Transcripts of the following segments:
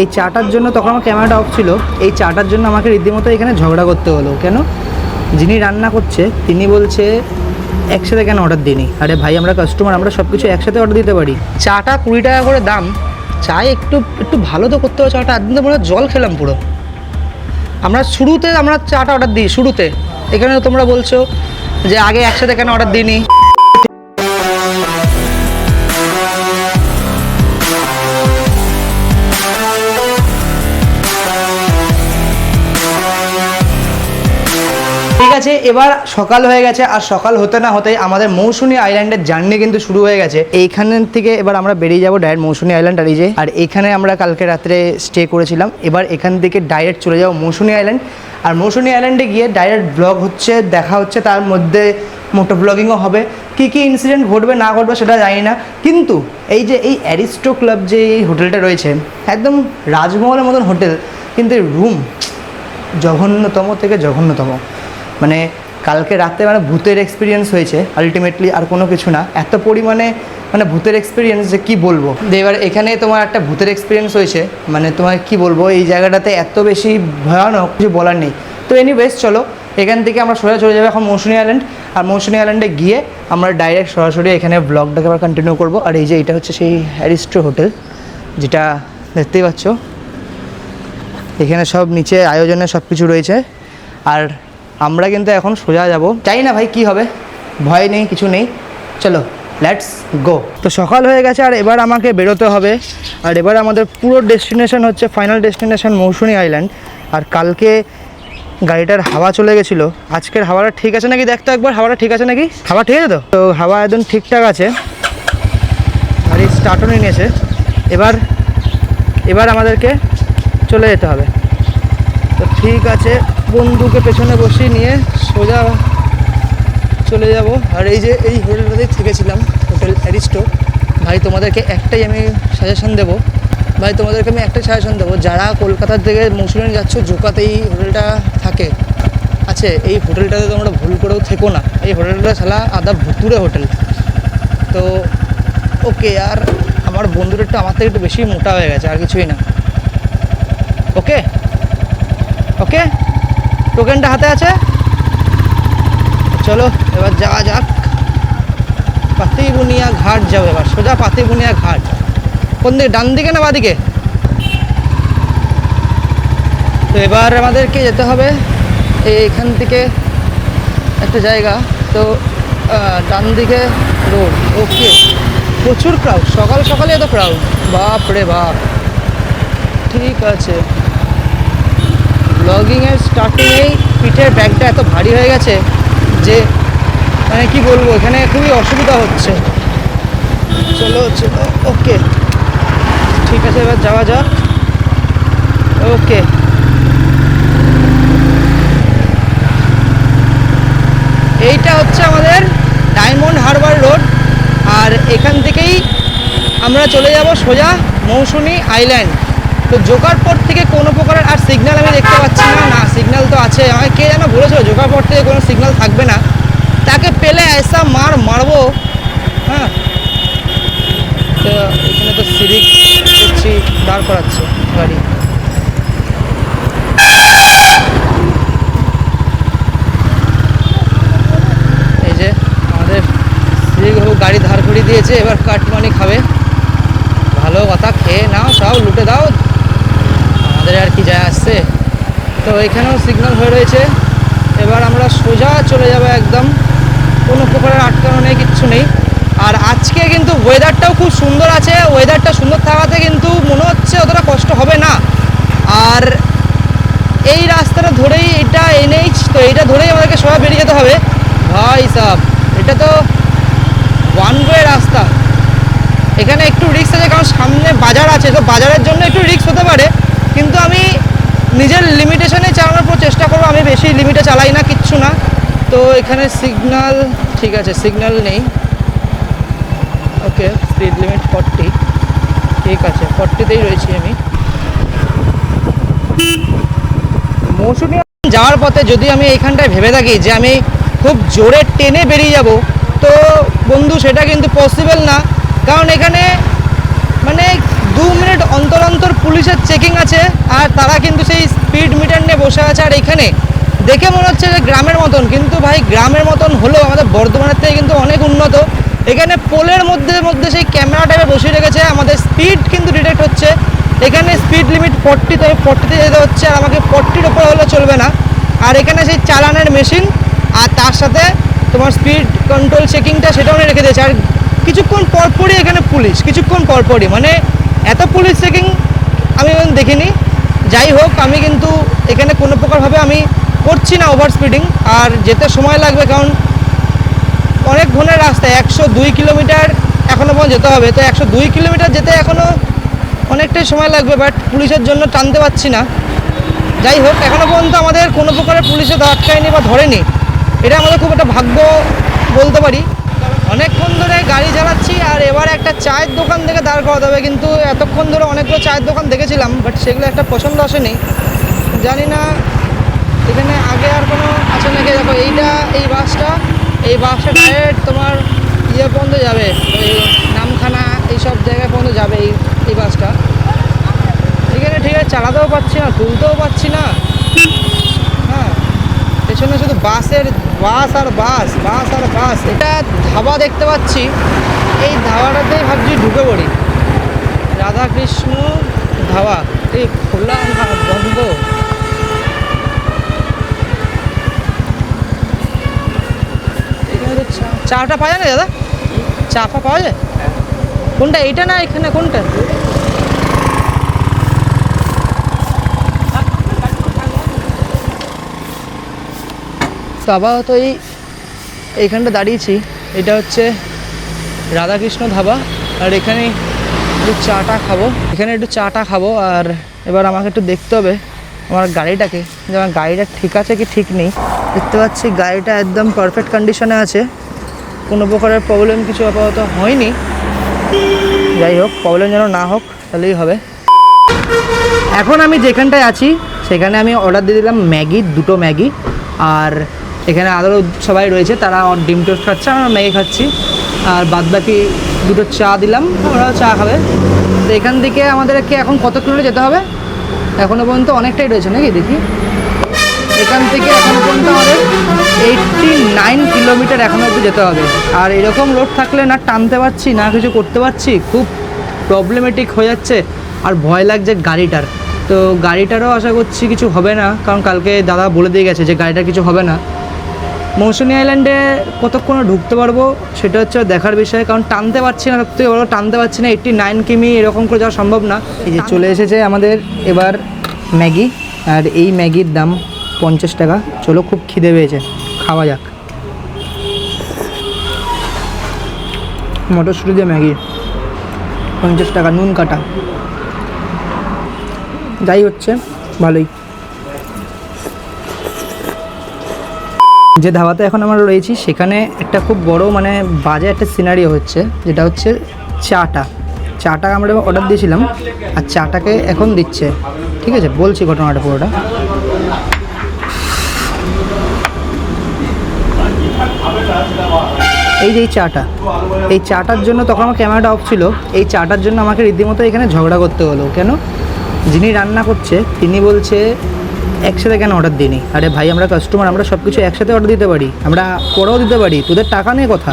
এই চাটার জন্য তখন আমার ক্যামেরাটা অফ ছিল। এই চাটার জন্য আমাকে রীতিমতো এখানে ঝগড়া করতে হলো। কেন? যিনি রান্না করছে, তিনি বলছে, একসাথে কেন অর্ডার দিইনি? আরে ভাই, আমরা কাস্টমার আমরা সব কিছু একসাথে অর্ডার দিতে পারি। চাটা কুড়ি টাকা করে দাম। চায় একটু একটু ভালো তো করতে হবে চাটা। একদিন তো মনে জল খেলাম পুরো। আমরা শুরুতে আমরা চাটা অর্ডার দিই, শুরুতে। এখানে তোমরা বলছো যে, আগে একসাথে কেন অর্ডার দিইনি? এবার সকাল হয়ে গেছে, আর সকাল হতে না হতেই আমাদের মৌসুমী আইল্যান্ডের জার্নি কিন্তু শুরু হয়ে গেছে। এইখান থেকে এবার আমরা বেরিয়ে যাব ডাইরেক্ট মৌসুমী আইল্যান্ড আর এই যে, আর এখানে আমরা কালকে রাত্রে স্টে করেছিলাম। এবার এখান থেকে ডাইরেক্ট চলে যাব মৌসুমী আইল্যান্ড। আর মৌসুমী আইল্যান্ডে গিয়ে ডাইরেক্ট ব্লগ হচ্ছে, দেখা হচ্ছে, তার মধ্যে মোটো ব্লগিংও হবে। কী কী ইনসিডেন্ট ঘটবে, না ঘটবে সেটা জানি না। কিন্তু এই যে এই অ্যারিস্টো ক্লাব যে এই হোটেলটা রয়েছে, একদম রাজমহলের মতন হোটেল, কিন্তু রুম জঘন্যতম থেকে জঘন্যতম। মানে কালকে রাতে মানে ভূতের এক্সপিরিয়েন্স হয়েছে আলটিমেটলি আর কোনো কিছু না। এত পরিমাণে মানে ভূতের এক্সপিরিয়েন্স যে কি বলব? এবার এখানে তোমার একটা ভূতের এক্সপিরিয়েন্স হয়েছে মানে তোমার কি বলব, এই জায়গাটাতে এত বেশি ভয়ানক কিছু বলার নেই। তো এনিওয়েজ চলো, এখান থেকে আমরা সোজা চলে যাব এখন মৌসুমী আইল্যান্ড আর মৌসুমী আইল্যান্ডে গিয়ে আমরা ডাইরেক্ট সরাসরি এখানে ব্লগটাকে আবার কন্টিনিউ করব। আর এই যে এটা হচ্ছে সেই অ্যারিস্টো হোটেল যেটা দেখতেই পাচ্ছ। এখানে সব নিচে আয়োজনে সব কিছু রয়েছে। আর আমরা কিন্তু এখন সোজা যাব। চাই না ভাই কি হবে, ভয় নেই, কিছু নেই। চলো লেটস গো তো সকাল হয়ে গেছে, আর এবার আমাকে বেরোতে হবে। আর এবার আমাদের পুরো ডেস্টিনেশন হচ্ছে ফাইনাল ডেস্টিনেশন মৌসুমী আইল্যান্ড আর কালকে গাড়িটার হাওয়া চলে গেছিল। আজকের হাওয়াটা ঠিক আছে নাকি? দেখতো একবার, হাওয়াটা ঠিক আছে নাকি? হাওয়া ঠিক আছে তো? তো হাওয়া একদম ঠিকঠাক আছে। এই স্টার্টও নিয়ে নিয়েছে। এবার এবার আমাদেরকে চলে যেতে হবে। তো ঠিক আছে। বন্ধুকে পেছনে বসিয়ে নিয়ে সোজা চলে যাব। আর এই যে এই হোটেলটাতেই থেকেছিলাম, হোটেল অ্যারিস্টো। ভাই, তোমাদেরকে একটাই আমি সাজেশন দেবো। ভাই, তোমাদেরকে আমি একটাই সাজেশন দেবো, যারা কলকাতার থেকে মুসলিম যাচ্ছ জোকাতেই হোটেলটা থাকে। আছে, এই হোটেলটাতে তোমরা ভুল করেও থেকো না। এই হোটেলটা ছাড়া আদা ভুতুরে হোটেল। তো, ওকে, আর আমার বন্ধুর একটু আমার থেকে একটু বেশি মোটা হয়ে গেছে, আর কিছুই না। ওকে? ওকে? টোকেনটা হাতে আছে? চলো, এবার যাওয়া যাক। পাতিবুনিয়া ঘাট যাব এবার, সোজা পাতিবুনিয়া ঘাট। কোন দিকে, ডান দিকে না বাদিকে তো এবার আমাদেরকে যেতে হবে এইখান থেকে একটা জায়গা। তো ডান দিকে রোড, ওকে। প্রচুর ক্রাউড সকাল সকালে এত ক্রাউড বাপ রে বাপ। ঠিক আছে। ব্লগিংয়ের স্টার্টিংয়েই পিঠের ব্যাগটা এত ভারী হয়ে গেছে যে মানে কি বলব, এখানে খুবই অসুবিধা হচ্ছে। চলো চলো ওকে ঠিক আছে, এবার যাওয়া যাক। ওকে এইটা হচ্ছে আমাদের ডায়মন্ড হারবার রোড, আর এখান থেকেই আমরা চলে যাব সোজা মৌসুমী আইল্যান্ড। তো জোকার পর থেকে কোনো প্রকারের আর সিগন্যাল আমি দেখতে পাচ্ছি না। না সিগন্যাল তো আছে। আমাকে কে যেন বলেছিল, জোকার পর থেকে কোনো সিগন্যাল থাকবে না। তাকে পেলে এসা মার মারবো। হ্যাঁ। তো এখানে তো সিরিক দেখছি, দাঁড় করাচ্ছে গাড়ি। এই যে আমাদের গাড়ি ধার করিয়ে দিয়েছে, এবার কাটমানি খাবে। ভালো কথা, খেয়ে নাও, সব লুটে দাও। আমাদের আর কি যায় আসছে। তো এখানেও সিগন্যাল হয়ে রয়েছে। এবার আমরা সোজা চলে যাব একদম। কোনো প্রকারের আটকানো নেই, কিচ্ছু নেই। আর আজকে কিন্তু ওয়েদারটাও খুব সুন্দর আছে। ওয়েদারটা সুন্দর থাকাতে কিন্তু মনে হচ্ছে অতটা কষ্ট হবে না। আর এই রাস্তাটা ধরেই এটা এনএইচ তো এটা ধরেই আমাদেরকে সবাই বেরিয়ে যেতে হবে। ভাই সাহ এটা তো ওয়ান ওয়ে রাস্তা। এখানে একটু রিস্ক আছে, কারণ সামনে বাজার আছে। তো বাজারের জন্য একটু রিস্ক হতে পারে। কিন্তু আমি নিজের লিমিটেশনে চালানোর পর চেষ্টা করব। আমি বেশি লিমিটে চালাই না, কিচ্ছু না। তো এখানে সিগনাল ঠিক আছে সিগনাল নেই। ওকে স্পিড লিমিট ফর্টি ঠিক আছে ফর্টিতেই রয়েছি আমি। মৌসুমি যাওয়ার পথে যদি আমি এইখানটায় ভেবে থাকি যে আমি খুব জোরে টেনে বেরিয়ে যাব, তো বন্ধু, সেটা কিন্তু পসিবল না। কারণ এখানে মানে দু মিনিট অন্তর অন্তর পুলিশের চেকিং আছে আর তারা কিন্তু সেই স্পিড মিটার নিয়ে বসে আছে আর এখানে দেখে মনে হচ্ছে যে গ্রামের মতন, কিন্তু ভাই গ্রামের মতন হলেও আমাদের বর্ধমানের থেকে কিন্তু অনেক উন্নত। এখানে পোলের মধ্যে মধ্যে সেই ক্যামেরা টাইপে বসিয়ে রেখেছে, আমাদের স্পিড কিন্তু ডিটেক্ট হচ্ছে। এখানে স্পিড লিমিট ফোরটি তো ফোরটিতে যেতে হচ্ছে আর আমাকে ফোরটির ওপরে হলে চলবে না। আর এখানে সেই চালানের মেশিন আর তার সাথে তোমার স্পিড কন্ট্রোল চেকিংটা সেটাও রেখে দিয়েছে। আর কিছুক্ষণ পরপরই এখানে পুলিশ, কিছুক্ষণ পরপরই মানে এত পুলিশ চেকিং আমি দেখিনি। যাই হোক, আমি কিন্তু এখানে কোনো প্রকারভাবে আমি করছি না ওভার স্পিডিং আর যেতে সময় লাগবে, কারণ অনেক ঘনের রাস্তা, একশো দুই কিলোমিটার এখনও পর্যন্ত যেতে হবে। তো একশো দুই কিলোমিটার যেতে এখনও অনেকটাই সময় লাগবে বাট পুলিশের জন্য টানতে পারছি না। যাই হোক এখনও পর্যন্ত আমাদের কোনো প্রকারের পুলিশে আটকায়নি বা ধরেনি। এটা আমাদের খুব একটা ভাগ্য বলতে পারি। অনেকক্ষণ ধরে গাড়ি চালাচ্ছি আর এবার একটা চায়ের দোকান থেকে দাঁড় করাতে হবে। কিন্তু এতক্ষণ ধরে অনেকগুলো চায়ের দোকান দেখেছিলাম বাট সেগুলো একটা পছন্দ আসেনি। জানি না এখানে আগে আর কোনো আছে নাকি? দেখো, এইটা, এই বাসটা এই বাসটা ডাইরেক্ট তোমার ইয়ে পর্যন্ত যাবে। ওই নামখানা এইসব জায়গায় পর্যন্ত যাবে এই এই বাসটা। এখানে ঠিক আছে, চালাতেও পারছি না, তুলতেও পারছি না। পেছনে শুধু বাসের বাস আর বাস বাস আর বাস। এটা ধাবা দেখতে পাচ্ছি। এই ধাবাটাতেই ভাবছি ঢুকে পড়ি। রাধাকৃষ্ণ ধাবা। এই খোলা বন্ধ। চাটা পাওয়া যায় না দাদা? চা পাওয়া যায়? কোনটা, এইটা না এখানে কোনটা? তো আপাতত এই এইখানটা দাঁড়িয়েছি। এটা হচ্ছে রাধাকৃষ্ণ ধাবা। আর এখানে একটু চাটা খাব। এখানে একটু চাটা খাব। আর এবার আমাকে একটু দেখতে হবে আমার গাড়িটাকে। যে আমার গাড়িটা ঠিক আছে কি ঠিক নেই। দেখতে পাচ্ছি গাড়িটা একদম পারফেক্ট কন্ডিশনে আছে। কোনো প্রকারের প্রবলেম কিছু আপাতত হয়নি। যাই হোক প্রবলেম যেন না হোক, তাহলেই হবে। এখন আমি যেখানটায় আছি, সেখানে আমি অর্ডার দিয়ে দিলাম ম্যাগি, দুটো ম্যাগি। আর এখানে আরও সবাই রয়েছে, তারা ডিম টোস্ট খাচ্ছে, আমরা ম্যাগি খাচ্ছি। আর বাদ বাকি দুটো চা দিলাম, ওরাও চা খাবে। তো এখান থেকে আমাদেরকে এখন কত কিলোমিটার যেতে হবে? এখনও পর্যন্ত অনেকটাই রয়েছে নাকি দেখি? এখান থেকে এখনও পর্যন্ত আমাদের এইটটি নাইন কিলোমিটার এখনও অবধি যেতে হবে। আর এরকম রোড থাকলে না টানতে পারছি, না কিছু করতে পারছি, খুব প্রবলেমেটিক হয়ে যাচ্ছে। আর ভয় লাগছে গাড়িটার। তো গাড়িটারও আশা করছি কিছু হবে না, কারণ কালকে দাদা বলে দিয়ে গেছে যে গাড়িটার কিছু হবে না। মৌসুমী আইল্যান্ডে কতক্ষণ ঢুকতে পারব সেটা হচ্ছে দেখার বিষয়, কারণ টানতে পারছি না সত্যি বড় টানতে পারছি না। এইটটি নাইন কিমি এরকম করে যাওয়া সম্ভব না। এই যে চলে এসেছে আমাদের এবার ম্যাগি, আর এই ম্যাগির দাম পঞ্চাশ টাকা। চলো খুব খিদে পেয়েছে, খাওয়া যাক। মটরশুঁটি দিয়ে ম্যাগি, পঞ্চাশ টাকা নুন কাটা। যাই হচ্ছে, ভালোই। যে ধাবাতে এখন আমরা রয়েছি, সেখানে একটা খুব বড় মানে বাজে একটা সিনারিও হচ্ছে, যেটা হচ্ছে চাটা। চাটা আমরা অর্ডার দিয়েছিলাম, আর চাটাকে এখন দিচ্ছে। ঠিক আছে, বলছি ঘটনাটা পুরোটা। এই যে এই চাটা, এই চাটার জন্য তখন আমার ক্যামেরাটা অফ ছিল। এই চাটার জন্য আমাকে রীতিমতো এখানে ঝগড়া করতে হলো। কেন? যিনি রান্না করছে, তিনি বলছে একসাথে কেন অর্ডার দিইনি? আরে ভাই, আমরা কাস্টমার আমরা সব কিছু একসাথে অর্ডার দিতে পারি। আমরা পরেও দিতে পারি। তোদের টাকা নেই কথা।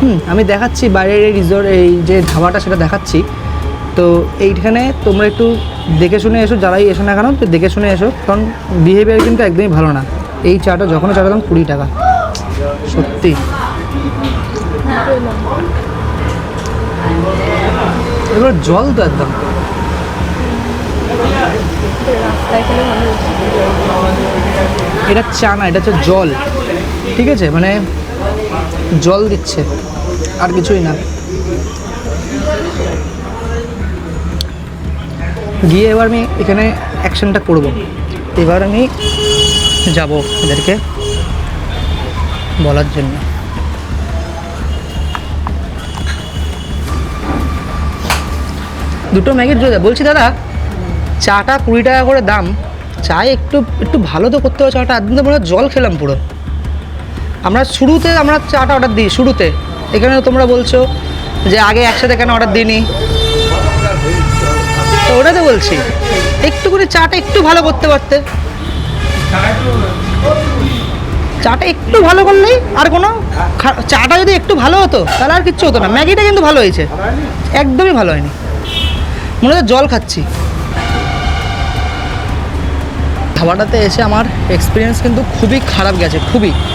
হুম, আমি দেখাচ্ছি বাইরের এই রিসোর্ট এই যে ধাবাটা, সেটা দেখাচ্ছি। তো এইখানে তোমরা একটু দেখে শুনে এসো, যারাই এসো না কেন তো দেখে শুনে এসো। কারণ বিহেভিয়ার কিন্তু একদমই ভালো না। এই চাটা যখন চাটা দাম কুড়ি টাকা। সত্যি। এবার জল তো একদম। এটা চা না, এটা হচ্ছে জল। ঠিক আছে? মানে জল দিচ্ছে। আর কিছুই না। গিয়ে এবার আমি এখানে অ্যাকশনটা করব। এবার আমি যাব এদেরকে বলার জন্য। দুটো ম্যাগির বলছি দাদা, চাটা কুড়ি টাকা করে দাম। চাই একটু একটু ভালো তো করতে হবে চাটা একদিন তো জল খেলাম পুরো। আমরা শুরুতে আমরা চাটা অর্ডার দিই, শুরুতে। এখানে তোমরা বলছো যে আগে একসাথে কেন অর্ডার দিইনি? তো ওটা তো বলছি একটু করে চাটা একটু ভালো করতে পারতে। চাটা একটু ভালো করলেই আর কোনো চাটা যদি একটু ভালো হতো, তাহলে আর কিচ্ছু হতো না। ম্যাগিটা কিন্তু ভালো হয়েছে। একদমই ভালো হয়নি। মনে হচ্ছে জল খাচ্ছি। ধাবাটাতে এসে আমার এক্সপিরিয়েন্স কিন্তু খুবই খারাপ গেছে খুবই।